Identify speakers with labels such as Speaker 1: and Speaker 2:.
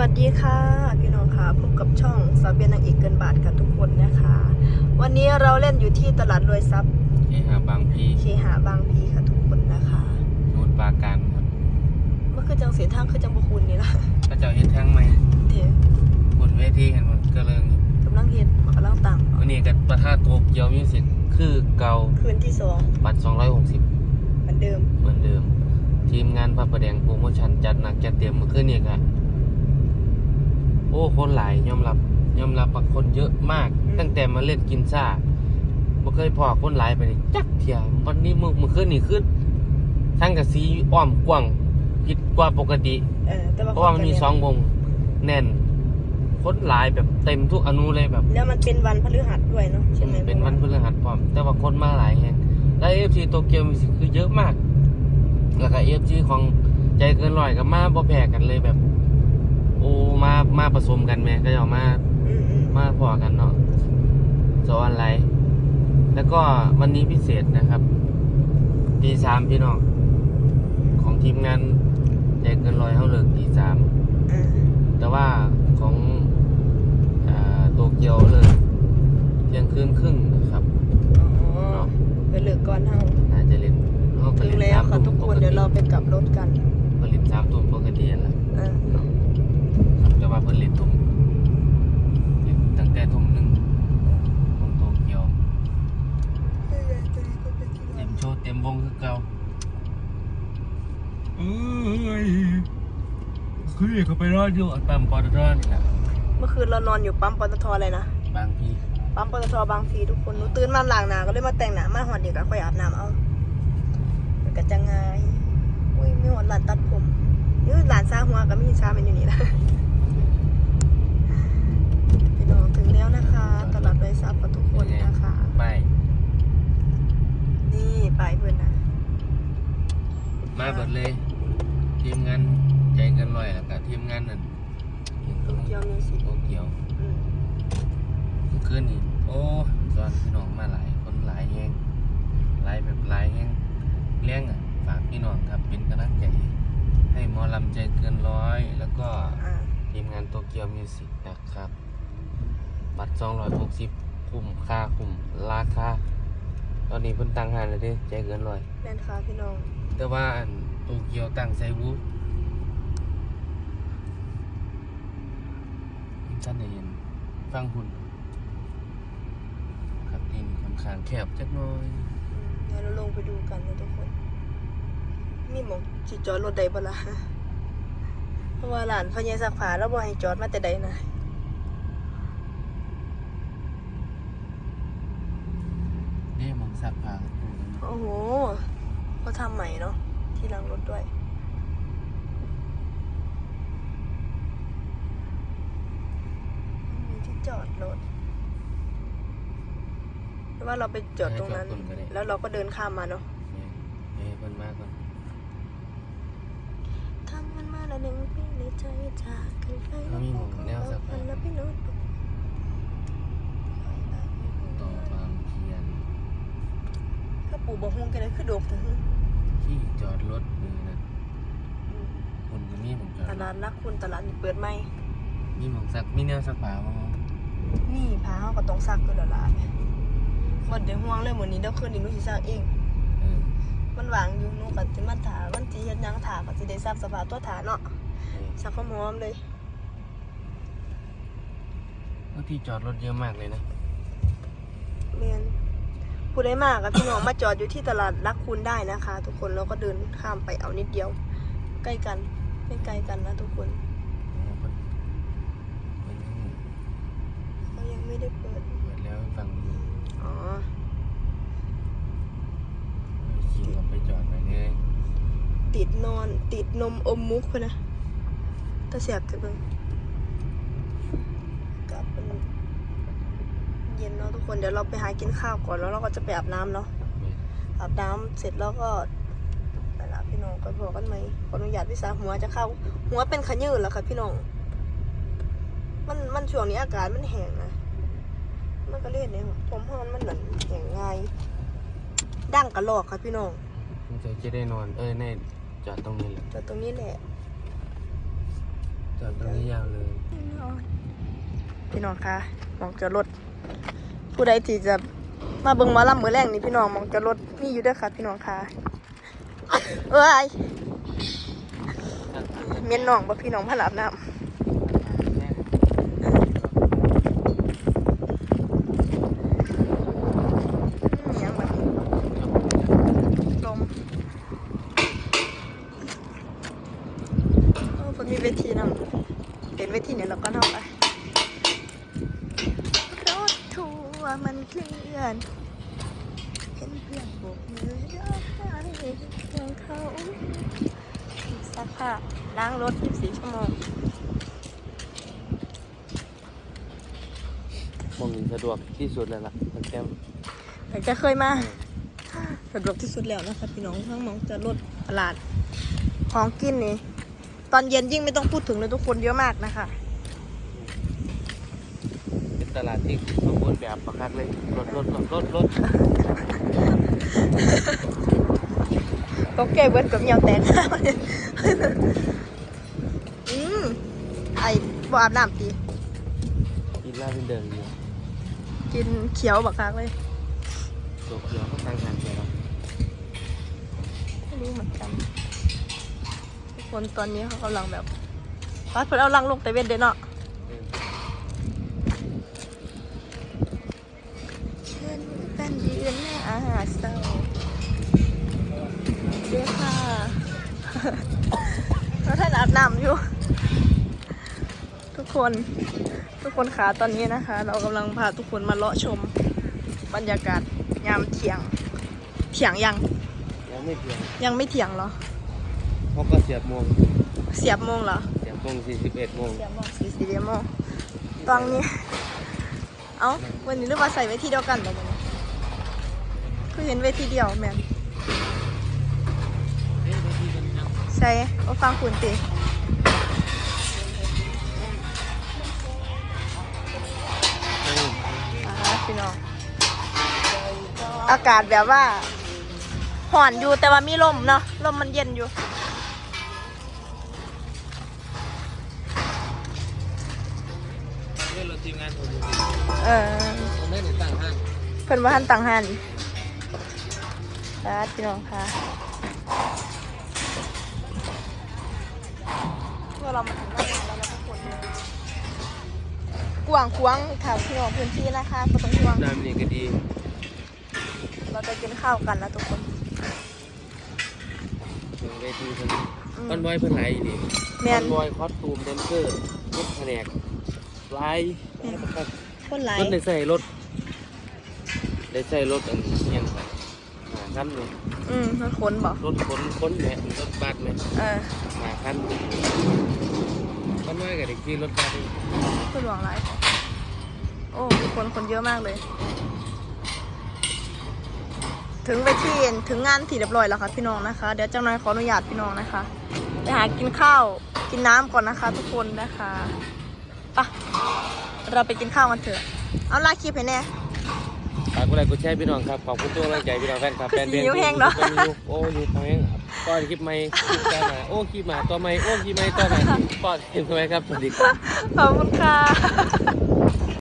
Speaker 1: สวัสดีค่ะ พี่น้องค่ะพบกับช่องสาวเบียนนางเอกเกินบาทกับทุกคนนะคะ วันนี้เราเล่นอยู่ที่ตลาดรวยทรัพย์
Speaker 2: เอหาบางพี
Speaker 1: เคหาบางพีค่ะทุกคนนะคะ
Speaker 2: สมุทรปราการครับ
Speaker 1: เมื่อคือจังเสียทางคือจังบคุณนี่ล่ะ
Speaker 2: ก็เจ้าเฮ็ดทั้งไหม
Speaker 1: เดี๋ยว
Speaker 2: บนเวทีกันหมดก็เรื่องอยู่
Speaker 1: กำลังเฮ็ดกำลังต่าง
Speaker 2: วันนี้กันประท่าโตเกียวมิวสิกคือเก่า
Speaker 1: คืนที่สอง
Speaker 2: บัตร260
Speaker 1: เหมือนเดิม
Speaker 2: เหมือนเดิม ทีมงานพระประแดงโปรโมชั่นจัดหนักจัดเต็มเมื่อคืนนี้ครับ โอ้คนหลายยอมรับยอมรับว่าคนเยอะมาก ตั้งแต่มาเล่นกินซ่าบ่เคยพอคนหลายไปนี่จักเที่ยวันนี้มื้อมื้อคืนนี่คือทั้งกะสีอ้อมกว้างผิดกว่าปกติ
Speaker 1: เออแต่ว่า
Speaker 2: เพราะว่ามันมีสองวงแน่นคนหลายแบบเต็มทุกอนุเลยแบบ
Speaker 1: แล้วมันเป็นวันพฤหัสด้วยเนาะใช่ไหม
Speaker 2: เป็นวันพฤหัสพร้อม แต่ว่าคนมาหลายแฮงแล้วเอฟซีโตเกียวมิวสิกคือเยอะมาก แล้วก็เอฟซีของใจเกินร้อยกับมาบ่แพ้กันเลยแบบ โอ้มามาผสมกันแม่ก็จะเอามา
Speaker 1: อืมอืม
Speaker 2: มาพอกันเนาะสอนไลน์แล้วก็วันนี้พิเศษนะครับตีสามพี่น้องของทีมงานใจเกินร้อยเขาเลิกตีสาม
Speaker 1: อ่า
Speaker 2: แต่ว่าของอาโตเกียวเลยเที่ยงคืนครึ่งนะครับ
Speaker 1: อ๋อไปเลิกก่อนเฮา
Speaker 2: น่าจะเล่นเขาก็
Speaker 1: ถึง
Speaker 2: เล่น
Speaker 1: แล้ว
Speaker 2: สาม
Speaker 1: ค่ะ
Speaker 2: ทุ่ม
Speaker 1: ทุก
Speaker 2: ป
Speaker 1: คน
Speaker 2: ก
Speaker 1: เดี๋ยว
Speaker 2: ติ
Speaker 1: เราไปกลับรถกัน
Speaker 2: ผลิตสามทุ่มปกตินั่นแหละ
Speaker 1: อ่า
Speaker 2: ครับแต่ว่าผลิตทุ่มเล่นตั้งแต่ทุ่มหนึ่งของโตเกียวเต็มโชว์เต็มวงคือเก่าเอ้ยคือเขาไปรอดอยู่อันปั๊มปอตทนี่แหละ
Speaker 1: เมื่อคืนเรานอนอยู่ปั๊มปตทอะไรนะ
Speaker 2: บางพี
Speaker 1: ปั๊มปตทบางพลีทุกคนหนูตื่นมาล้างหน้าก็เลยมาแต่งหน้ามาหอดเด็กก็ค่อยอาบน้ำเอามันก็จะง่ายอุ้ยไม่หอดหลานตัดผมนี่หลานซาหัวกับมีซาเป็นอยู่นี่ละพี่น้องถึงแล้ว นะคะตลาดไวซับกับทุกคนนะคะ
Speaker 2: ไป
Speaker 1: นี่ไปเพื่อนนะ
Speaker 2: มาเบิดเลย ทีมงานใจเกันลอยแล้วก็ทีมงานนั่น
Speaker 1: โตเกียวมิวสิก
Speaker 2: โตเกียว
Speaker 1: อืม
Speaker 2: เมื่อคืนนี่โอ้สอนพี่น้องมาหลาย คนหลายแฮงหลายแบบหลายแฮงเลี้ยงอะฝากพี่น้องครับเป็นกำลังใจให้หมอลำใจเกินร้อย แล้วก็
Speaker 1: อ่า
Speaker 2: ทีมงานโตเกียวมิวสิกนะครับ บัตร260 คุ้มค่าคุ้มราคาตอนนี้เพิ่นตั้งหานเลยเด้ใจเกินร้อย
Speaker 1: แม่นค่ะพี่น้อง
Speaker 2: แต่ว่าอันโตเกียวตั้งไซบูท่านได้เห็นฟังคุณครับทีมค่อนข้างแคบจักหน่อย
Speaker 1: อืมเดี๋ยวเราลงไปดูกันนะทุกคน มีหมองจีจอดรถใดบ่ล่ะเพราะว่าหลานพญาสักผาแล้วบ่ให้จอดมาแต่ใดนะ
Speaker 2: นี่มองสักผ้ากับปูน
Speaker 1: โอ้โหเขาทำใหม่เนาะที่หลังรถด้วย มีที่จอดรถหรือว่าเราไปจอดตรงนั้นแล้วเราก็เดินข้ามมาเนาะ
Speaker 2: เนี่ยเอ้ยเพิ่นมาก่อน
Speaker 1: ทำมันมาแล้วหนึ่งปีในใจจากกันไปแล้วพี่น้อง
Speaker 2: ต่
Speaker 1: ปู่บอกฮวงกันเลยคือโดกเถอะ
Speaker 2: ที่จอดรถมือนะคุณก็มีหมองจอด
Speaker 1: ต
Speaker 2: ร
Speaker 1: ลา
Speaker 2: ถ
Speaker 1: ดรักคุณตลาดนี่เปิดไหม
Speaker 2: มีหมองสักมีแนวสักผ้าบ่
Speaker 1: นี่พาเขาก็ต้องซักกันแล้วล่ะวันเดี๋ยวห่วงเลยเหมือนนี้เดี๋ยวคืนนี้หนูสิซักเอง
Speaker 2: เออ
Speaker 1: มันวางอยู่หนูก็สิมาถามันสิเฮ็ดหยังถาก็สิได้ซักสภาพตัวถาเนาะ
Speaker 2: เออ
Speaker 1: ซักหอมๆเลย
Speaker 2: แล้วที่จอดรถเยอะมากเลยนะ
Speaker 1: แม่น ผู้ใดมากกับพี่น้องมาจอดอยู่ที่ตลาดรักคุณได้นะคะ ทุกคนแล้วก็เดินข้ามไปเอานิดเดียว ใกล้กันไม่ไกลกันนะทุกคน
Speaker 2: โอ้เพิ่นเพิ่นยัง
Speaker 1: เขายังไม่ได้เปิด
Speaker 2: เปิดแล้วฟังอยู่
Speaker 1: อ๋อ
Speaker 2: ขี่รถไปจอดไปเลย
Speaker 1: ติดนอนติดนมอมมุกพะนะตาเสียบจะเบิ่งกลับเป็น เย็นเนาะทุกคนเดี๋ยวเราไปหากินข้าวก่อนแล้วเราก็จะไปอาบน้ำเนาะ
Speaker 2: เนี่ย
Speaker 1: อาบน้ำเสร็จแล้วก็ไปละพี่น้องก็บอกกันไหมขออนุญาตพี่สาวหัวจะเข้า หัวเป็นขยืดแล้วค่ะพี่น้อง มันมันช่วงนี้อากาศมันแห้งนะมันก็เล่นเนี่ยผมเพราะมันมันหนันแห้งง่ายดั้งกระลอกค่ะพี่น้อง
Speaker 2: มันจะจะได้นอนเออในจอดตรงนี้แหละ
Speaker 1: แต่ตรงนี้แหละ
Speaker 2: จอดตรงนี้ยาวเลย
Speaker 1: พี่น้องคะมองจอดรถ ผู้ใดที่จะมาเบิ่งหมอลำมือแรงนี่พี่น้องมองจอดรถมีอยู่เด้วยค่ะ พี่น้องค่ะเอ้ยเมียนน้องบ่พี่น้องพระลาบน้ำมีหยังบัดนี้ลมโอ้เพิ่นมีเวทีนำเป็นเวทีเนี่ยเราก็นอกไป รถทัวร์ มันเคลื่อนเห็นเพื่อนโบกมือรักไปของเขาซักผ้าล้างรถ 24 ชั่วโมง
Speaker 2: มองเห็นสะดวกที่สุดแล้วล่ะตั้งแต่
Speaker 1: แต่จะเคยมาสะดวกที่สุดแล้วนะคะพี่น้องทั้งมองจะรถตลาดของกินนี่ตอนเย็นยิ่งไม่ต้องพูดถึงเลยทุกคนเยอะมากนะคะ
Speaker 2: ตลาดที่สมบูรณ์แบบประคักเลยรถรถรถรถรถ
Speaker 1: ก็แก้เบิดกับเหนียวแตกอืมไอ้บ่อาบน้ำตี
Speaker 2: กินลาเป็นเดิมอยู่
Speaker 1: กินเขียวบักคักเลย
Speaker 2: ตัวเขียวก็ตั้งหันไปแล้ว
Speaker 1: ไม่รู้เหมือนกันทุกคนตอนนี้เขากำลังแบบวัดเพิ่นเอาลังลงแต่เว้นเด้เนาะ นเป็นยืนหน้าเศร้าเด้อค่ะเราท่านอาบน้ำอยู่ ทุกคนทุกคนขาตอนนี้นะคะ เรากำลังพาทุกคนมาเลาะชม บรรยากาศยามเที่ยงเที่ยงยัง
Speaker 2: ยังไม่เพียง
Speaker 1: ยังไม่เที่ยงเหรอ
Speaker 2: เขาก็เสียบโมง
Speaker 1: เสียบโมงเหรอ
Speaker 2: เสียบโมงสี่สิบเอ็ดโมง
Speaker 1: เสียบโมงสี่สี่โมงตอนนี้ เอ้าวันนี้เรื่องมาใส่เวทีเดียวกันเหรอวันนี้ คือเห็นเวทีเดียวแม่นใช่เอาฟังคุณติอ่าพี่น้องอากาศแบบว่าห่อนอยู่แต่ว่ามีลมเนาะลมมันเย็นอยู่
Speaker 2: เรื่องรถทีมงานผม
Speaker 1: เออ
Speaker 2: ผมได้หนึ่งต่างห้าง
Speaker 1: เพิ่นว่าหันตังหัน ครับพี่น้องค่ะเมื่อเรามาถึงหน้างานแล้วนะทุกคนกว้างขวางค่ะพี่น้องพื้นที่นะคะก็ต้องห่วง
Speaker 2: น้ำนี่ก็ดี
Speaker 1: เราจะกินข้าวกันนะทุกคน
Speaker 2: ถึงเวทีเพิ่น
Speaker 1: อืม
Speaker 2: คอนบอยเพิ่นไหลายดี
Speaker 1: แม
Speaker 2: คอนนบอยคอสตูมแดนเซอร์รถแผนกไลาย
Speaker 1: คนหลาย
Speaker 2: รถได้ใส่รถได้ใส่รถอันเนี้ย ครับหาคันเลย
Speaker 1: อืมมันคนบอก
Speaker 2: รถขนขนแหม่รถบัสแหม่
Speaker 1: เออ
Speaker 2: หาคันคอนบอยกับเด็กขี่รถบัสนี่
Speaker 1: คนหลวงหลายโอ้ทุกคนคนเยอะมากเลย ถึงไปที่ถึงงานที่เรียบร้อยแล้วค่ะพี่น้องนะคะ เดี๋ยวเจ้านายขออนุญาตพี่น้องนะคะไปหากินข้าวกินน้ำก่อนนะคะ ทุกคนนะคะไปะเราไปกินข้าวกันเถอะ เอาลาคลิปให้แน่
Speaker 2: ฝา กกดไลค์กดแชร์พี่น้องครับขอบคุณตัวกำลังใจพี่น้องแฟนคลับ
Speaker 1: คือ
Speaker 2: แฟนเพลง
Speaker 1: สีนิ้วแห้งเนอะ
Speaker 2: ทุกคโอ้ยทำแห้งครับป้อนคลิปใหม่คลิปต่อมาโอ้คลิปมาตัวใหม่โอ้คลิปใหม่ตัวใหม่ป้อนคลิปใหม่ครับสวัสดีครับ
Speaker 1: ขอบคุณค่ะ